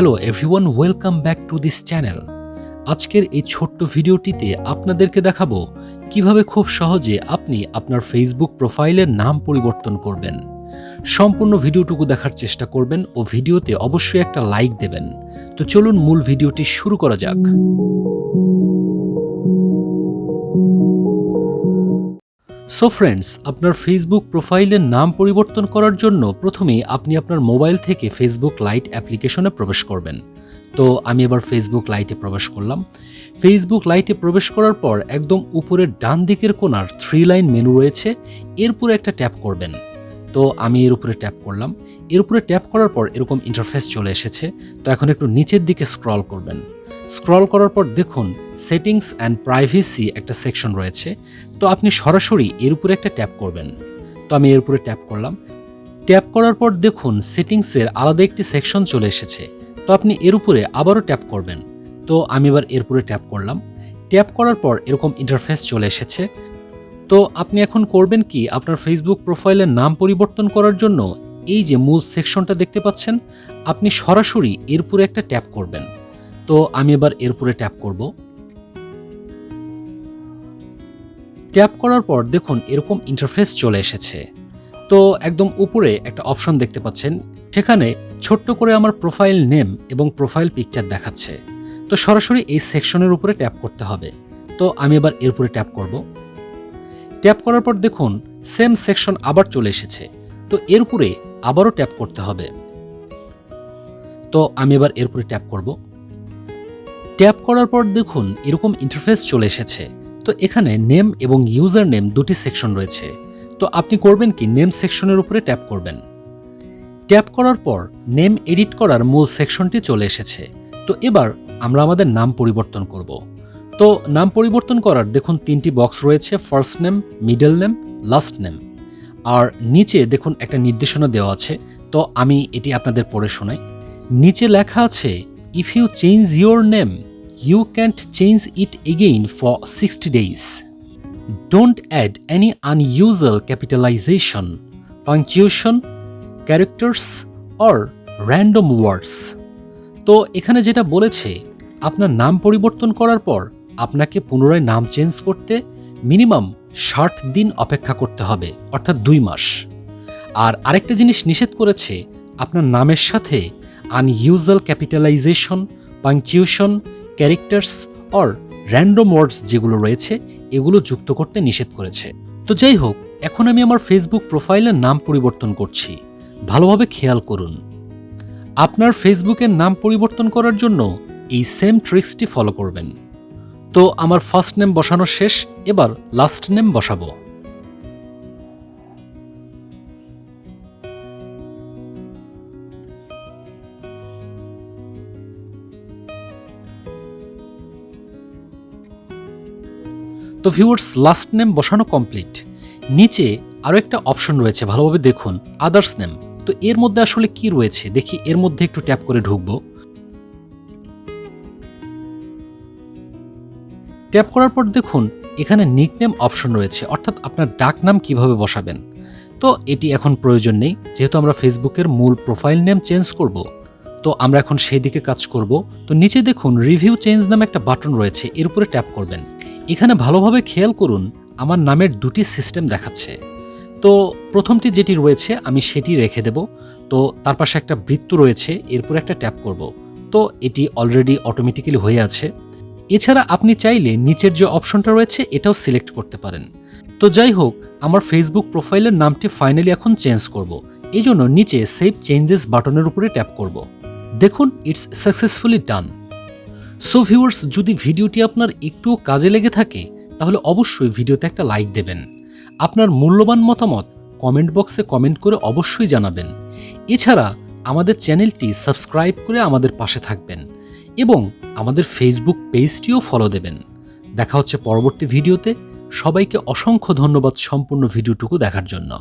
Hello everyone welcome back to this channel আজকের এই ছোট্ট ভিডিওটিতে আপনাদেরকে দেখাবো কীভাবে খুব সহজে আপনি আপনার ফেসবুক প্রোফাইলের নাম পরিবর্তন করবেন। সম্পূর্ণ ভিডিওটুকু দেখার চেষ্টা করবেন ও ভিডিওতে অবশ্যই একটা লাইক দেবেন। তো চলুন মূল ভিডিওটি শুরু করা যাক। সো ফ্রেন্ডস আপনার ফেসবুক প্রোফাইলের নাম পরিবর্তন করার জন্য প্রথমে আপনি আপনার মোবাইল থেকে ফেসবুক লাইট অ্যাপ্লিকেশনে প্রবেশ করবেন। তো আমি এবার ফেসবুক লাইটে প্রবেশ করলাম। ফেসবুক লাইটে প্রবেশ করার পর একদম উপরের ডান দিকের কোনার থ্রি লাইন মেনু রয়েছে। এর উপরে একটা ট্যাপ করবেন। তো আমি এর উপরে ট্যাপ করলাম। এর উপরে ট্যাপ করার পর এরকম ইন্টারফেস চলে এসেছে। তো এখন একটু নিচের দিকে স্ক্রল করবেন। স্ক্রল করার পর দেখুন সেটিংস অ্যান্ড প্রাইভেসি একটা সেকশন রয়েছে। তো আপনি সরাসরি এর উপরে একটা ট্যাপ করবেন। তো আমি এর উপরে ট্যাপ করলাম। ট্যাপ করার পর দেখুন সেটিংসের আলাদা একটি সেকশন চলে এসেছে। তো আপনি এর উপরে আবারও ট্যাপ করবেন। তো আমি এবার এর উপরে ট্যাপ করলাম। ট্যাপ করার পর এরকম ইন্টারফেস চলে এসেছে। তো আপনি এখন করবেন কি, আপনার ফেসবুক প্রোফাইলের নাম পরিবর্তন করার জন্য এই যে মূল সেকশনটা দেখতে পাচ্ছেন, আপনি সরাসরি এর উপরে একটা ট্যাপ করবেন। তো আমি এবার এর উপরে ট্যাপ করব। ট্যাপ করার পর দেখুন এরকম ইন্টারফেস চলে এসেছে। তো একদম উপরে একটা অপশন দেখতে পাচ্ছেন। সেখানে ছোট্ট করে আমার প্রোফাইল নেম এবং প্রোফাইল পিকচার দেখাচ্ছে। তো সরাসরি এই সেকশনের উপরে ট্যাপ করতে হবে। তো আমি এবার এর উপরে ট্যাপ করব। ট্যাপ করার পর দেখুন সেম সেকশন আবার চলে এসেছে। তো এর উপরে আবারও ট্যাপ করতে হবে। তো আমি এবার এর উপরে ট্যাপ করব। ট্যাপ করার পর দেখুন এরকম ইন্টারফেস চলে এসেছে। তো এখানে নেম এবং ইউজার নেম দুটি সেকশন রয়েছে। তো আপনি করবেন কি নেম সেকশনের উপরে ট্যাপ করবেন। ট্যাপ করার পর নেম এডিট করার মূল সেকশনটি চলে এসেছে। তো এবার আমরা আমাদের নাম পরিবর্তন করব। তো নাম পরিবর্তন করার দেখুন তিনটি বক্স রয়েছে first name middle name last name আর নিচে দেখুন একটা নির্দেশনা দেওয়া আছে। তো আমি এটি আপনাদের পড়ে শোনাই। নিচে লেখা আছে if you change your name you can't change it again for 60 days. Don't add any unusual capitalization, punctuation, characters, or random words. তো এখানে যেটা বলেছে আপনার নাম পরিবর্তন করার পর আপনাকে পুনরায় নাম চেঞ্জ করতে মিনিমাম ষাট দিন অপেক্ষা করতে হবে অর্থাৎ দুই মাস আর আরেকটা জিনিস নিষেধ করেছে আপনার নামের সাথে unusual capitalisation punctuation characters or random words যেগুলো রয়েছে, এগুলো যুক্ত করতে নিষেধ করেছে। তো যাই হোক, এখন আমি আমার ফেসবুক প্রোফাইলের নাম পরিবর্তন করছি। ভালোভাবে খেয়াল করুন। আপনার ফেসবুকের নাম পরিবর্তন করার জন্য এই সেম ট্রিক্সটি ফলো করবেন। তো আমার ফার্স্ট নেম বসানো শেষ, এবার লাস্ট নেম বসাবো। তো ভিউয়ার্স লাস্ট নেম বসানো কমপ্লিট নিচে আরও একটা অপশন রয়েছে, ভালোভাবে দেখুন আদার্স নেম তো এর মধ্যে আসলে কি রয়েছে? দেখি, এর মধ্যে একটু ট্যাপ করে ঢুকবো। ট্যাপ করার পর দেখুন, এখানে নিকনেম অপশন রয়েছে, অর্থাৎ আপনার ডাক নাম কীভাবে বসাবেন। তো এটি এখন প্রয়োজন নেই, যেহেতু আমরা ফেসবুকের মূল প্রোফাইল নেম চেঞ্জ করব। তো আমরা এখন সেই দিকে কাজ করব। তো নিচে দেখুন রিভিউ চেঞ্জ নামে একটা বাটন রয়েছে, এর উপরে ট্যাপ করবেন। এখানে ভালোভাবে খেয়াল করুন, আমার নামের দুটি সিস্টেম দেখাচ্ছে। তো প্রথমটি যেটি রয়েছে, আমি সেটি রেখে দেব। তো তার পাশে একটা বৃত্ত রয়েছে, এরপর একটা ট্যাপ করব। তো এটি অলরেডি অটোমেটিক্যালি হয়ে আছে। এছাড়া আপনি চাইলে নিচের যে অপশনটা রয়েছে, এটাও সিলেক্ট করতে পারেন। তো যাই হোক, আমার ফেসবুক প্রোফাইলের নামটি ফাইনালি এখন চেঞ্জ করব। এই জন্য নিচে সেভ চেঞ্জেস বাটনের উপরে ট্যাপ করব। দেখুন it's successfully done so viewers যদি ভিডিওটি আপনার একটুও কাজে লেগে থাকে, তাহলে অবশ্যই ভিডিওতে একটা লাইক দেবেন। আপনার মূল্যবান মতামত কমেন্ট বক্সে কমেন্ট করে অবশ্যই জানাবেন। এছাড়া আমাদের চ্যানেলটি সাবস্ক্রাইব করে আমাদের পাশে থাকবেন এবং আমাদের ফেসবুক পেজটিও ফলো দেবেন। দেখা হচ্ছে পরবর্তী ভিডিওতে। সবাইকে অসংখ্য ধন্যবাদ সম্পূর্ণ ভিডিওটুকু দেখার জন্য।